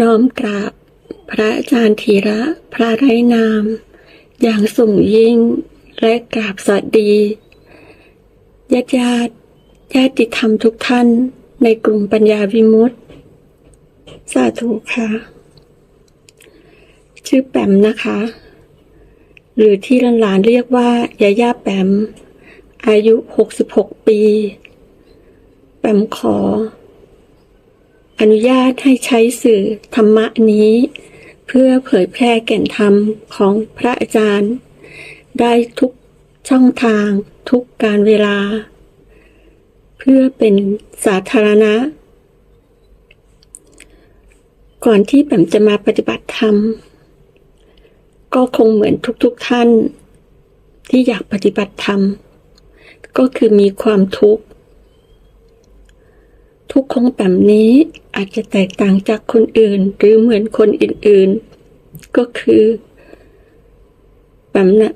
น้อมกราบ พระอาจารย์ธีระพระไรนาม อย่างสูงยิ่งและกราบสวัสดีญาติญาติญาติธรรมทุกท่านในกลุ่มปัญญาวิมุตติ สาธุค่ะ ชื่อแปมนะคะ หรือที่หลานๆเรียกว่ายาย่าแปม อายุ 66 ปี แปมขอ อนุญาตให้ใช้สื่อธรรมะนี้ เพื่อเผยแพร่แก่นธรรมของพระอาจารย์ ได้ทุกช่องทางทุกการเวลา เพื่อเป็นสาธารณะ ก่อนที่แปมจะมาปฏิบัติธรรม ก็คงเหมือนทุกๆทท่าน ที่อยากปฏิบัติธรรม ก็คือมีความทุกข์ ทุกข์ของแปมนี้อาจจะแตกต่างจากคนอื่น หรือเหมือนคนอื่นๆ ก็คือแปมนะ่ะ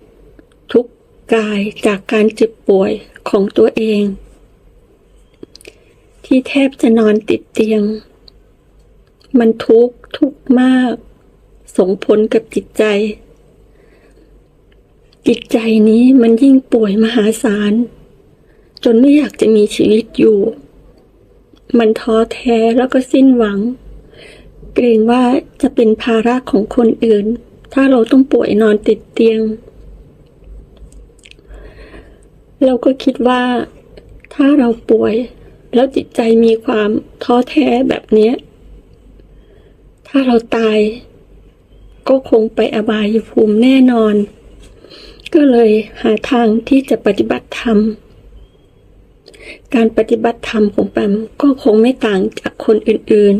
ทุกกายจากการเจ็บป่วยของตัวเอง ที่แทบจะนอนติดเตียง มันทุกข์ทุกข์มาก ส่งผลกับจิตใจ จิตใจนี้มันยิ่งป่วยมหาศาล จนไม่อยากจะมีชีวิตอยู่ มันท้อแท้แล้วก็สิ้นหวัง เกรงว่าจะเป็นภาระของคนอื่น ถ้าเราต้องป่วยนอนติดเตียง เราก็คิดว่า ถ้าเราป่วย แล้วจิตใจมีความท้อแท้แบบนี้ ถ้าเราตาย ก็คงไปอบายภูมิแน่นอน ก็เลยหาทางที่จะปฏิบัติธรรม การปฏิบัติธรรมของแปมก็คงไม่ต่างจากคนอื่น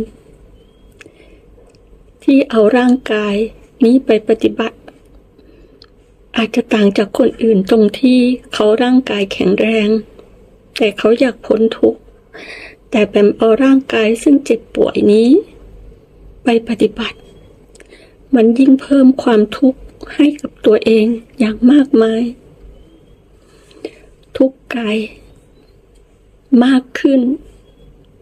ๆ ที่เอาร่างกายนี้ไปปฏิบัติ อาจจะต่างจากคนอื่นตรงที่เขาร่างกายแข็งแรง แต่เขาอยากพ้นทุกข์แต่แปมเอาร่างกายซึ่งเจ็บป่วยนี้ ไปปฏิบัติ มันยิ่งเพิ่มความทุกข์ให้กับตัวเองอย่างมากมาย ทุกข์กาย มากขึ้น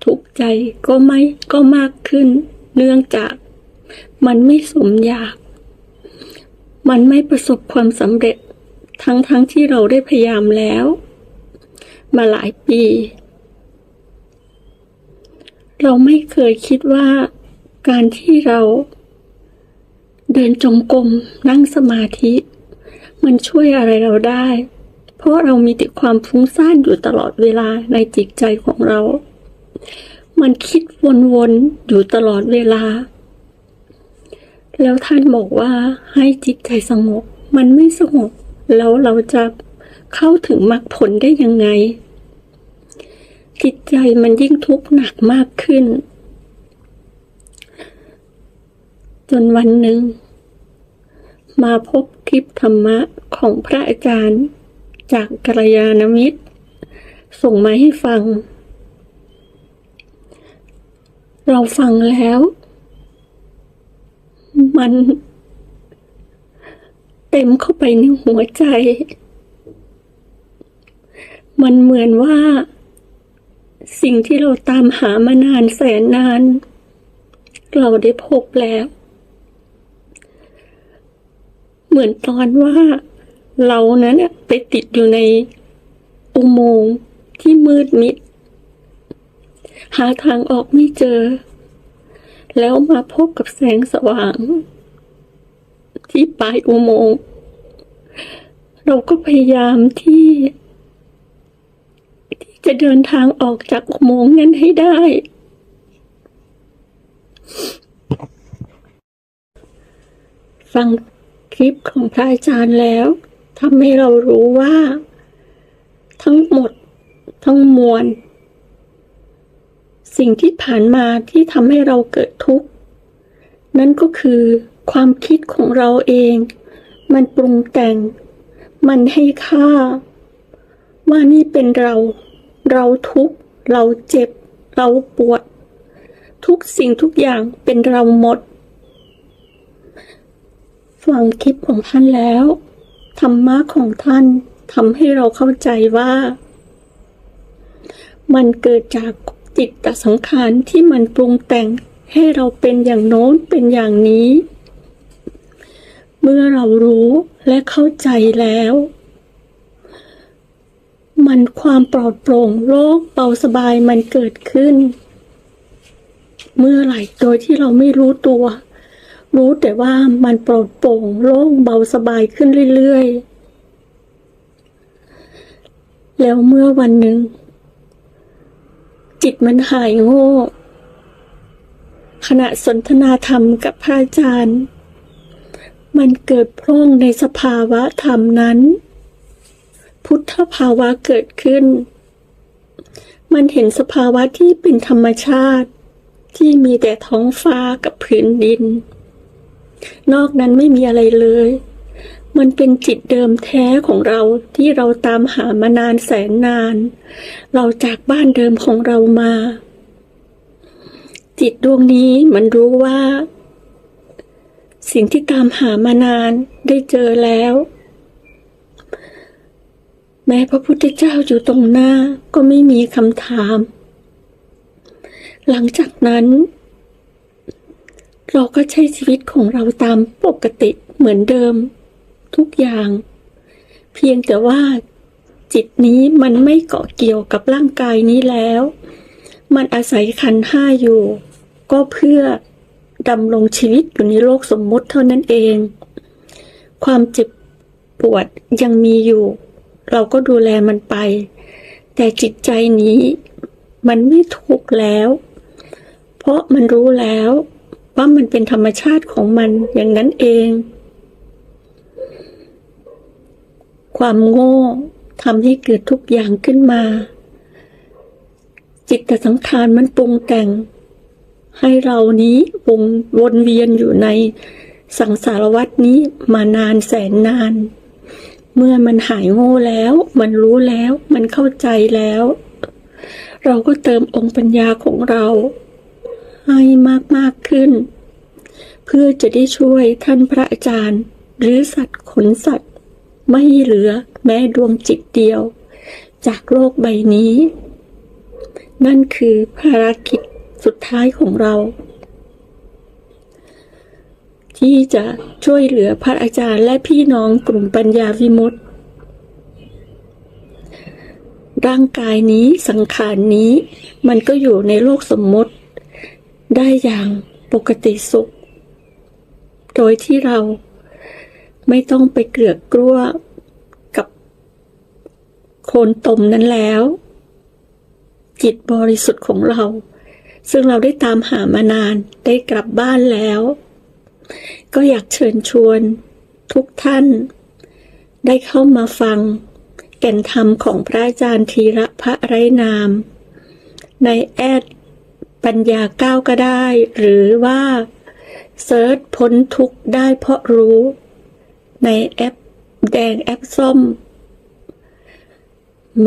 ทุกใจก็ไม่ก็มากขึ้น เนื่องจากมันไม่สมอยาก มันไม่ประสบความสำเร็จ ทั้งทั้งที่เราได้พยายามแล้ว มาหลายปี เราไม่เคยคิดว่าการที่เรา เดินจงกรมนั่งสมาธิ มันช่วยอะไรเราได้ ราะเรามีแต่ความฟุ้งซ่านอยู่ตลอดเวลาในจิตใจของเรา มันคิดวนๆอยู่ตลอดเวลา แล้วท่านบอกว่าให้จิตใจสงบ มันไม่สงบ แล้วเราจะเข้าถึงมรรคผลได้ยังไง จิตใจมันยิ่งทุกข์หนักมากขึ้น จนวันหนึ่ง มาพบคลิปธรรมะของพระอาจารย์ จากกัลยาณมิตร ส่งมาให้ฟัง เราฟังแล้ว มัน เต็มเข้าไปในหัวใจ มันเหมือนว่า สิ่งที่เราตามหามานานแสนนาน เราได้พบแล้ว เหมือนตอนว่า เรานั้นน่ะไปติดอยู่ในอุโมงค์ที่มืดมิด หาทางออกไม่เจอ แล้วมาพบกับแสงสว่าง ที่ปลายอุโมงค์เราก็พยายามที่ ที่จะเดินทางออกจากอุโมงค์นั้นให้ได้ ฟังคลิปของพระอาจารย์แล้ว ทำให้เรารู้ว่า ทั้งหมด ทั้งมวล สิ่งที่ผ่านมาที่ทำให้เราเกิดทุกข์ นั่นก็คือความคิดของเราเอง มันปรุงแต่ง มันให้ค่า ว่านี่เป็นเรา เราทุกข์ เราเจ็บ เราปวด ทุกสิ่งทุกอย่างเป็นเราหมดฟังคลิปของท่านแล้ว ธรรมะของท่านทำให้เราเข้าใจว่า มันเกิดจากจิตตสังขารที่มันปรุงแต่งให้เราเป็นอย่างโน้นเป็นอย่างนี้ เมื่อเรารู้และเข้าใจแล้ว มันความปลอดโปร่งโล่งเบาสบายมันเกิดขึ้น เมื่อไหร่โดยที่เราไม่รู้ตัว รู้แต่ว่ามันปลอดโปร่งโล่งเบาสบายขึ้นเรื่อยๆ แล้วเมื่อวันหนึ่ง จิตมันหายโง่ ขณะสนทนาธรรมกับพระอาจารย์ มันเกิดพร่องในสภาวะธรรมนั้น พุทธภาวะเกิดขึ้น มันเห็นสภาวะที่เป็นธรรมชาติที่มีแต่ท้องฟ้ากับพื้นดิน นอกนั้นไม่มีอะไรเลย มันเป็นจิตเดิมแท้ของเราที่เราตามหามานานแสนนาน เราจากบ้านเดิมของเรามา จิตดวงนี้มันรู้ว่า สิ่งที่ตามหามานานได้เจอแล้ว แม้พระพุทธเจ้าอยู่ตรงหน้าก็ไม่มีคำถาม หลังจากนั้น เราก็ใช้ชีวิตของเราตามปกติเหมือนเดิม ทุกอย่าง เพียงแต่ว่า จิตนี้มันไม่เกาะเกี่ยวกับร่างกายนี้แล้ว มันอาศัยขันห้าอยู่ ก็เพื่อดำรงชีวิตอยู่ในโลกสมมุติเท่านั้นเอง ความเจ็บปวดยังมีอยู่ เราก็ดูแลมันไป แต่จิตใจนี้มันไม่ถูกข์แล้ว เพราะมันรู้แล้ว ว่ามันเป็นธรรมชาติของมันอย่างนั้นเอง ความโง่ทำให้เกิดทุกอย่างขึ้นมา จิตตสังขารมันปรุงแต่ง ให้เรานี้วงวนเวียนอยู่ในสังสารวัฏนี้มานานแสนนาน เมื่อมันหายโง่แล้ว มันรู้แล้ว มันเข้าใจแล้ว เราก็เติมองค์ปัญญาของเรา ให้มากมากๆขึ้น เพื่อจะได้ช่วยท่านพระอาจารย์ หรือสัตว์ขนสัตว์ ไม่เหลือแม้ดวงจิตเดียว จากโลกใบนี้ นั่นคือภารกิจสุดท้ายของเรา ที่จะช่วยเหลือพระอาจารย์และพี่น้องกลุ่มปัญญาวิมุตติร่างกายนี้สังขารนี้ มันก็อยู่ในโลกสมมติ ได้อย่างปกติสุข โดยที่เราไม่ต้องไปเกลือกกลัวกับโคลนตมนั้นแล้ว จิตบริสุทธิ์ของเรา ซึ่งเราได้ตามหามานานได้กลับบ้านแล้ว ก็อยากเชิญชวนทุกท่าน ได้เข้ามาฟัง แก่นธรรมของพระอาจารย์ธีระพระไรนาม ในแอด ปัญญาก้าวก็ได้ หรือว่าเซิร์ชพ้นทุกข์ได้เพราะรู้ ในแอปแดงแอปส้ม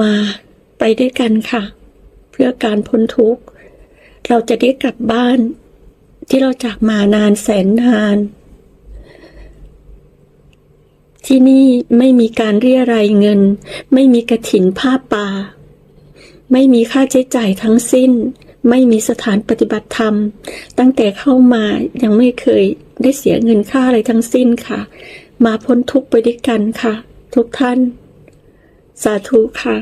มาไปด้วยกันค่ะ เพื่อการพ้นทุกข์ เราจะได้กลับบ้าน ที่เราจากมานานแสนนาน ที่นี่ไม่มีการเรียรายเงิน ไม่มีกระถินผ้าป่า ไม่มีค่าใช้จ่ายทั้งสิ้น ไม่มีสถานปฏิบัติธรรม ตั้งแต่เข้ามายังไม่เคยได้เสียเงินค่าอะไรทั้งสิ้นค่ะ มาพ้นทุกข์ไปด้วยกันค่ะ ทุกท่าน สาธุค่ะ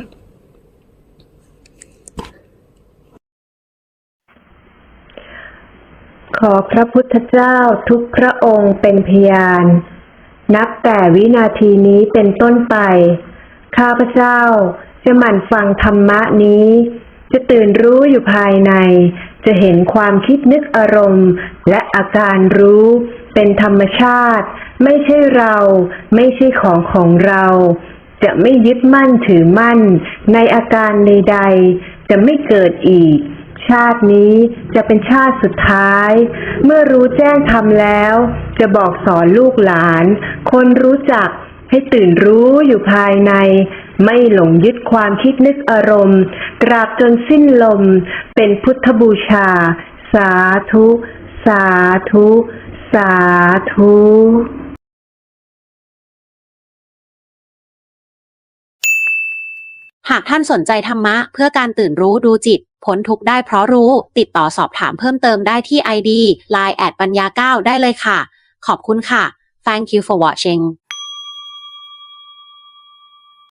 ขอพระพุทธเจ้าทุกพระองค์เป็นพยาน นับแต่วินาทีนี้เป็นต้นไป ข้าพเจ้าจะหมั่นฟังธรรมะนี้ จะตื่นรู้อยู่ภายใน จะเห็นความคิดนึกอารมณ์ และอาการรู้ เป็นธรรมชาติ ไม่ใช่เรา ไม่ใช่ของของเรา จะไม่ยึดมั่นถือมั่น ในอาการใดๆ จะไม่เกิดอีก ชาตินี้จะเป็นชาติสุดท้าย เมื่อรู้แจ้งทำแล้ว จะบอกสอนลูกหลาน คนรู้จักให้ตื่นรู้อยู่ภายใน ไม่หลงยึดความคิดนึกอารมณ์ ตราบจนสิ้นลม เป็นพุทธบูชา สาธุ สาธุ สาธุหากท่านสนใจธรรมะเพื่อการตื่นรู้ดูจิตพ้นทุกได้เพราะรู้ ติดต่อสอบถามเพิ่มเติมได้ที่ ID Line แอดปัญญา 9 ได้เลยค่ะ ขอบคุณค่ะ Thank you for watching